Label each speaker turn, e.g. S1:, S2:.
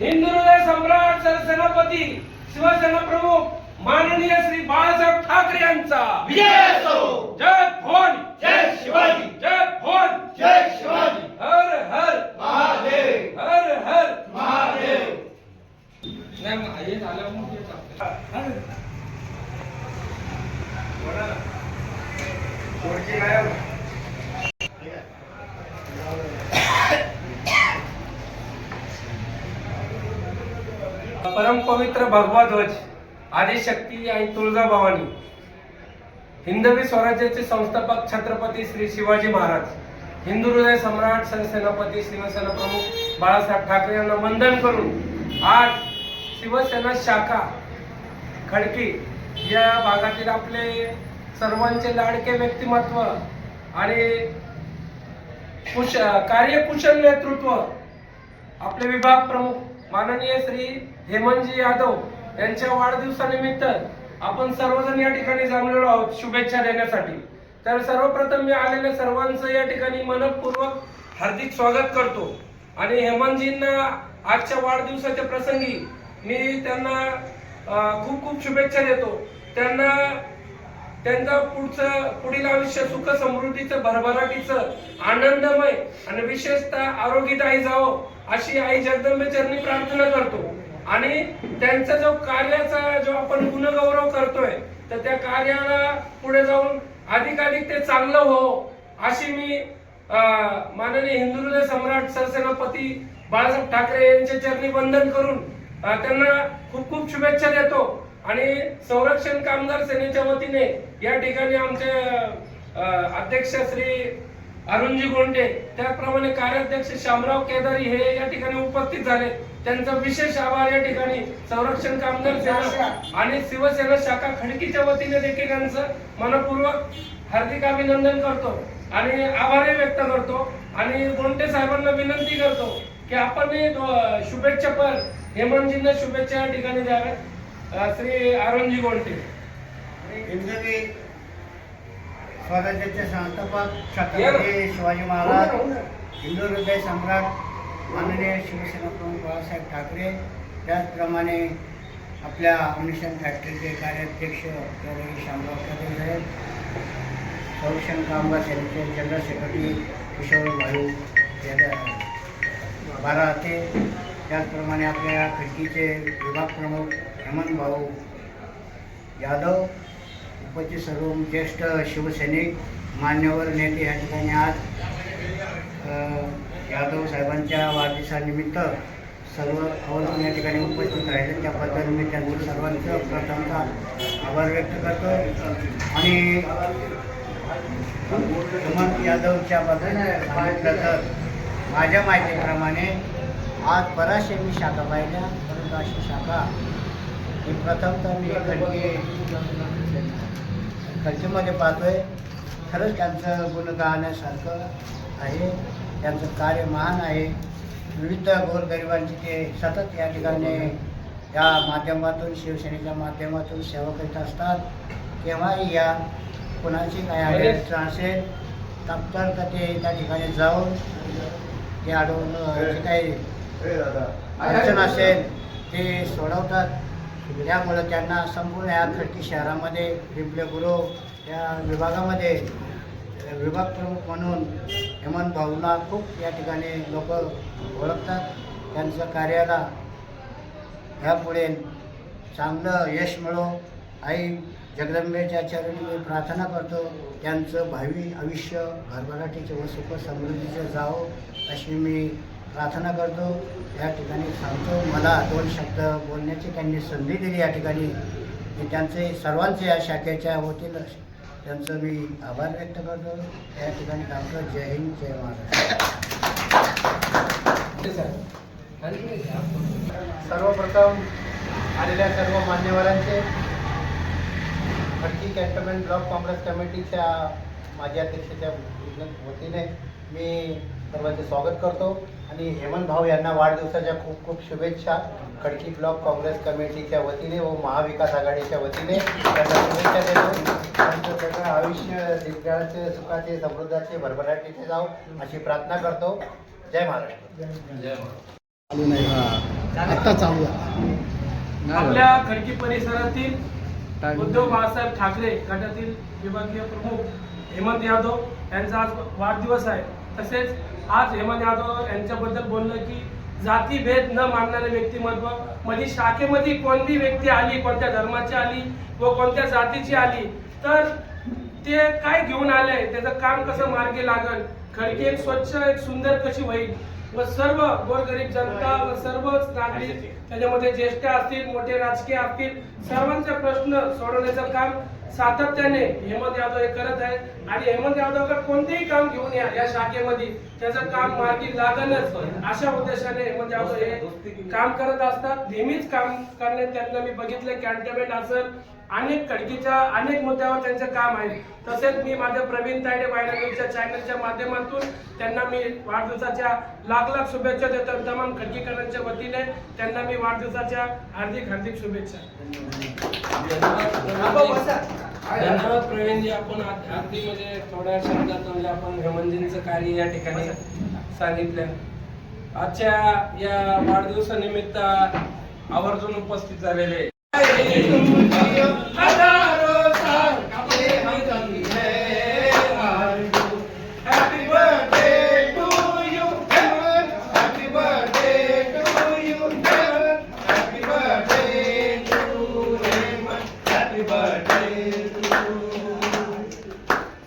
S1: हिंदू हृदय सम्राट सरसेनापती शिवसेना प्रमुख माननीय श्री बाळासाहेब ठाकरे यांचा.
S2: विजय असो.
S1: जय भवानी
S2: जय शिवाजी.
S1: जय भवानी
S2: जय शिवाजी.
S1: हर हर.
S2: महादेव.
S1: हर हर.
S2: महादेव.
S1: नाही हे झालं मग हे चालतं. बोला ना. शेवटची परमपवित्र परम पवित्र भगवा ध्वज आदिशक्ती आणि तुळजाभवानी हिंदवी स्वराज्याचे संस्थापक छत्रपती श्री शिवाजी महाराज हिंदू हृदय सम्राट सरसेनापती शिवसेना प्रमुख बाळासाहेब ठाकरे यांना वंदन करून आज शिवसेना शाखा खडकी या भागातील आपले सर्वांचे लाडके व्यक्तिमत्व आणि कुश कार्यकुशल नेतृत्व आपले विभाग प्रमुख माननीय श्री हेमंतजी यादव यांच्या वाढदिवसानिमित्त आपण सर्वजण या ठिकाणी जमलेलो आहोत शुभेच्छा देण्यासाठी. तर सर्वप्रथम मी आलेल्या सर्वांचं या ठिकाणी मनपूर्वक हार्दिक स्वागत करतो. आणि हेमंतजींना आजच्या वाढदिवसाच्या प्रसंगी मी त्यांना खूप खूप शुभेच्छा देतो. त्यांना त्यांचा पुढचं पुढील आयुष्य सुख समृद्धीचं भरभराटीचं आनंदमय आणि विशेषतः आरोग्यदायी जावं. अशी आई जगदंबेचरणी प्रार्थना करतो. आणि त्यांचा जो कार्याचा जो आपण गुणगौरव करतोय तर त्या कार्याला पुढे जाऊन अधिकाधिक ते चांगलं हो अशी मी अं, माननीय हिंदुदय सम्राट सरसेनापती बाळासाहेब ठाकरे यांचे चरणी बंधन करून त्यांना खूप खूप शुभेच्छा देतो. आणि संरक्षण कामगार सेनेच्या वतीने या ठिकाणी आमचे अध्यक्ष श्री अरुणजी गोंडे त्याचप्रमाणे कार्याध्यक्ष शामराव केदारी हे या ठिकाणी उपस्थित झाले. त्यांचा विशेष आभार या ठिकाणी संरक्षण कामगार सेना आणि शिवसेना शाखा खडकीच्या वतीने देखील यांचं मनपूर्वक हार्दिक अभिनंदन करतो आणि आभारही व्यक्त करतो. आणि गोंडे साहेबांना विनंती करतो की आपण हे शुभेच्छा पर हेमंतजींना शुभेच्छा या ठिकाणी द्याव्यात. श्री अरुणजी
S3: गोंडे. स्वराज्याचे संस्थापक छत्रपती शिवाजी महाराज हिंदू हृदय सम्राट माननीय शिवसेना प्रमुख बाळासाहेब ठाकरे त्याचप्रमाणे आपल्या अम्निशन फॅक्टरीचे कार्याध्यक्ष त्यावेळी शामराव ठाकरे साहेब संरक्षण कामगार सेनेचे जनरल सेक्रेटरी किशोर भाऊ यादव बारा ते त्याचप्रमाणे आपल्या खडकीचे विभाग प्रमुख हेमंत भाऊ यादव उपस्थित सर्व ज्येष्ठ शिवसैनिक मान्यवर नेते या ठिकाणी आज यादव साहेबांच्या वाढदिवसानिमित्त सर्व अवलंबून या ठिकाणी उपस्थित राहिले. त्याबद्दल मी त्यांचं सर्वांचं प्रथमतः आभार व्यक्त करतो. आणि हेमंत यादवच्या बद्दल सांगितलं तर माझ्या माहितीप्रमाणे आज बऱ्याचशा मी शाखा पाहिल्या. परंतु अशी शाखा ही प्रथमतः मी खडकी खडकीमध्ये पाहतोय. खरंच त्यांचं गुण गाण्यासारखं आहे. त्यांचं कार्य महान आहे. विविध गोरगरिबांची ते सतत या ठिकाणी या माध्यमातून शिवसेनेच्या माध्यमातून सेवा करीत असतात. केव्हाही या कुणाची काही अडचण असेल तात्काळ ते त्या ठिकाणी जाऊन ते अडवून जे काही अडचण असेल ते सोडवतात. त्यामुळं त्यांना संपूर्ण या खडकी शहरामध्ये पिंपले गुरव या विभागामध्ये विभाग प्रमुख म्हणून हेमंत भाऊला खूप या ठिकाणी लोक ओळखतात. त्यांचं कार्याला ह्यापुढे चांगलं यश मिळो. आई जगदंबेच्या चरणी मी प्रार्थना करतो त्यांचं भावी आयुष्य भरभराटीचे व सुख समृद्धीचं जावं अशी मी प्रार्थना करतो. या ठिकाणी सांगतो मला दोन शब्द बोलण्याची त्यांनी संधी दिली या ठिकाणी. मी त्यांचे सर्वांचे या शाखेच्या वतीनं त्यांचं मी आभार व्यक्त करतो. या ठिकाणी सांगतो जय हिंद जय महाराष्ट्र.
S4: सर्वप्रथम आलेल्या सर्व मान्यवरांचे खडकी कॅन्टोनमेंट ब्लॉक काँग्रेस कमिटीच्या माजी अध्यक्षाच्या वतीने मी सर्वांचे स्वागत करतो. आणि हेमंत भाऊ यांना वाढदिवसाच्या खूप खूप शुभेच्छा. खडकी ब्लॉक काँग्रेस कमिटीच्या वतीने व महाविकास आघाडीच्या वतीने त्यांना शुभेच्छा देतो. त्यांचं सगळं आयुष्य दीर्घाचे सुखाचे समृद्धाचे भरभराटीचे जाऊ अशी प्रार्थना करतो. जय महाराष्ट्र.
S5: चालू आहे.
S6: आपल्या खडकी परिसरातील उद्धव बाळासाहेब ठाकरे गटातील विभागीय प्रमुख हेमंत यादव यांचा आज वाढदिवस आहे. तसेच आज हेमंत यादव यांच्याबद्दल बोललं की जातीभेद न मानणारे व्यक्तिमत्व. म्हणजे शाखेमध्ये कोणती व्यक्ती आली कोणत्या धर्माची आली व कोणत्या जातीची आली तर ते काय घेऊन आलंय त्याचं काम कसं मार्गी लागल? खडकी एक स्वच्छ एक सुंदर कशी होईल? व सर्व गोरगरीब जनता व सर्वच नागरिक त्याच्यामध्ये ज्येष्ठ असतील मोठे राजकीय असतील सर्वांचे प्रश्न सोडवण्याचं काम सातत्याने हेमंत यादव हे करत आहेत. आणि हेमंत यादवकडे कोणतेही काम घेऊन या या शाखेमध्ये त्याचं काम मार्गी लागणच अशा उद्देशाने हेमंत यादव हे काम करत असतात. नेहमीच काम करण्यात त्यांना मी बघितलं कॅन्टोन्मेंट असेल अनेक खडकीच्या अनेक मुद्द्यावर त्यांचं काम आहे. तसेच मी माझ्या प्रवीण तायडे वायरलच्या चॅनलच्या माध्यमातून त्यांना मी वाढदिवसाच्या लाख लाख शुभेच्छा देतो तमाम खडकीकरांच्या वतीने त्यांना मी वाढदिवसाच्या हार्दिक हार्दिक शुभेच्छा. धन्यवाद. प्रवीणजी आपण आत- अगदीमध्ये थोड्या शब्दात म्हणजे आपण हेमंतजींचं कार्य या ठिकाणी सांगितलं. आजच्या या वाढदिवसानिमित्त आवर्जून उपस्थित झालेले ¡Ay, ay, ay!